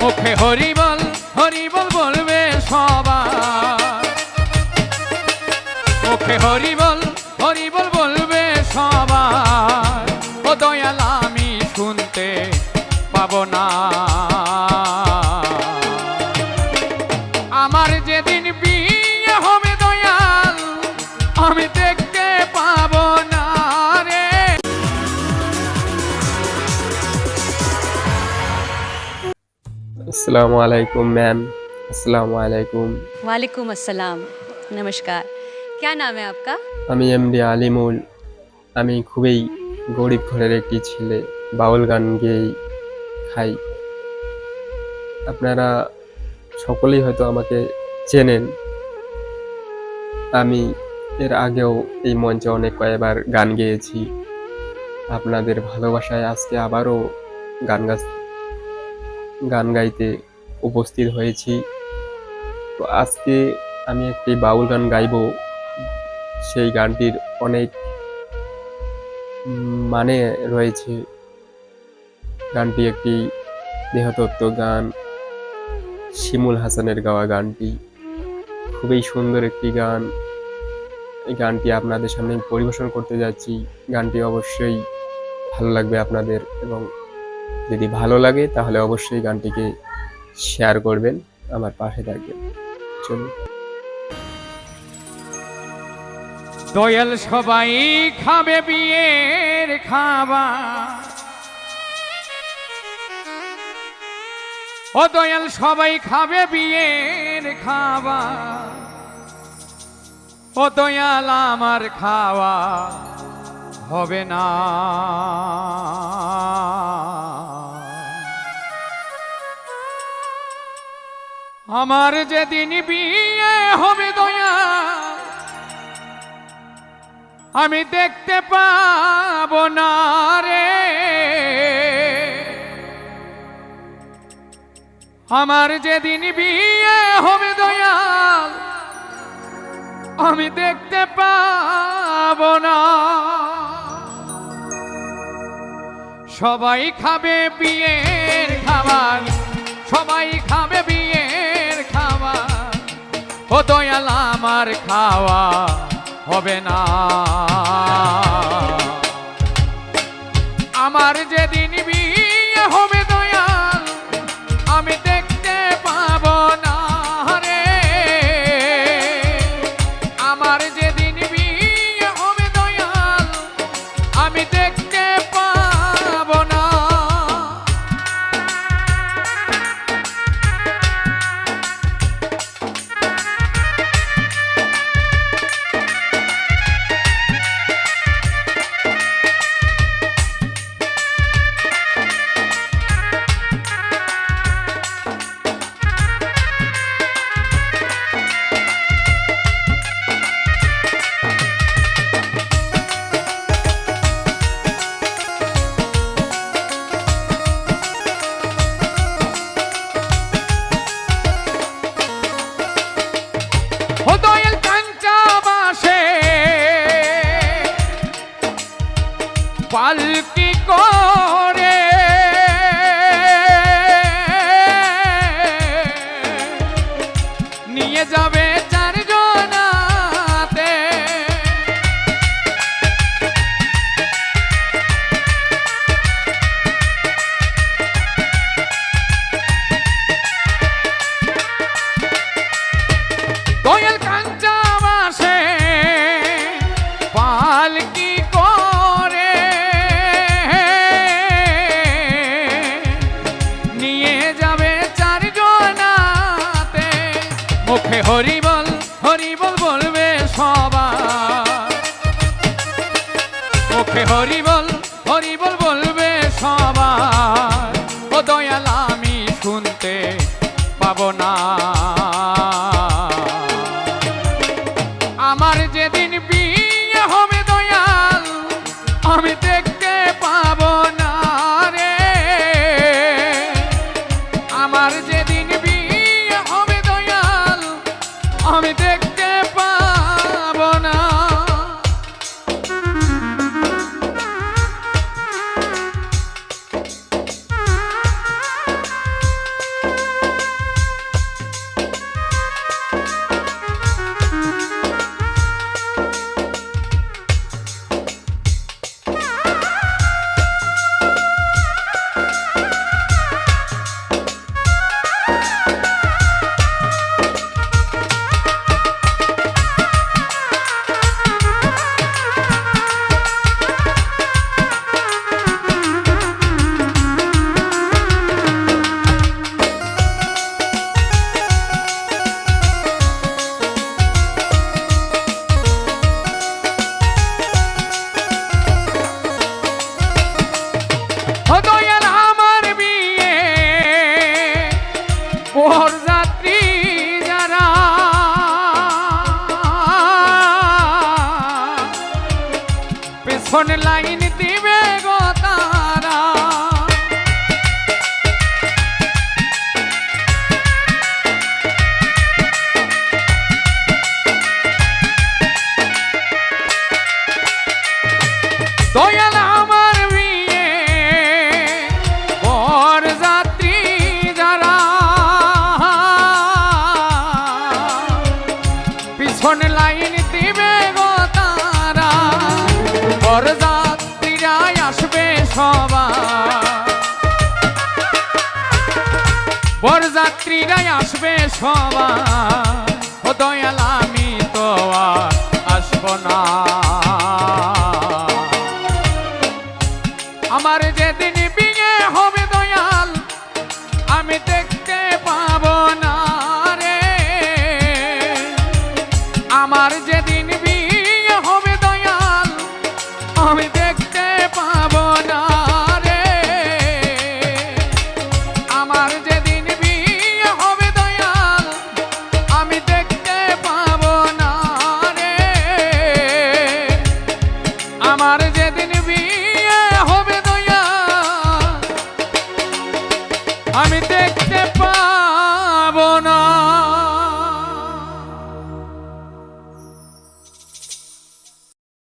হরি বল হরি বল বলবে সবাই মুখে হরি বল হরি বল বলবে সবাই अस्सलाम वालेकुम मैम अस्सलाम वालेकुम वालेकुम अस्सलाम नमस्कार क्या नाम है आपका আমি এমডি আলিমুল আমি খুবই গরিব ঘরের একটি ছেলে বাউল গান গেয়েই খাই আপনারা সকলেই হয়তো আমাকে চেনেন আমি এর আগেও এই মঞ্চে অনেক কয়েকবার গান গেয়েছি আপনাদের ভালোবাসায় আজকে আবারও গান গাছ গান গাইতে উপস্থিত হয়েছি। তো আজকে আমি একটি বাউল গান গাইবো। সেই গানটির অনেক মানে রয়েছে। গানটি একটি দেহতত্ত্ব গান। শিমুল হাসানের গাওয়া গানটি। খুবই সুন্দর একটি গান। এই গানটি আপনাদের সামনে পরিবেশন করতে যাচ্ছি। গানটি অবশ্যই ভালো লাগবে আপনাদের এবং যদি ভালো লাগে, তাহলে অবশ্যই গানটিকে শেয়ার করবেন আমার পাশে থাকবেন। চলুন। দয়াল সবাই খাবে বিয়ের খাবা ও দয়াল সবাই খাবে বিয়ের খাবা ও দয়াল আমার খাওয়া। হবে না। আমার যেদিন বিয়ে হবে দয়াল আমি দেখতে পাব না রে। আমার যেদিন বিয়ে হবে দয়াল আমি দেখতে পাবো না। সবাই খাবে বিয়ের খাবার সবাই খাবে বিয়ের খাবার। ও দয়াল আমার খাওয়া হবে না। ও দয়াল কাঞ্চা বাসে। পালকি করে। নিয়ে যাবে মুখে হরি বল হরি বল বলবে সবার। মুখে হরি বল বলবে সবার। ও দয়াল, আমি শুনতে পাবো না। আমি দেখতে On the line. সবার। বরযাত্রীরাই আসবে সবার। ও দয়াল, আমি তো আর আসব না। আমার যেদিন বিয়ে হবে দয়াল, আমি দেখ আমার যেদিন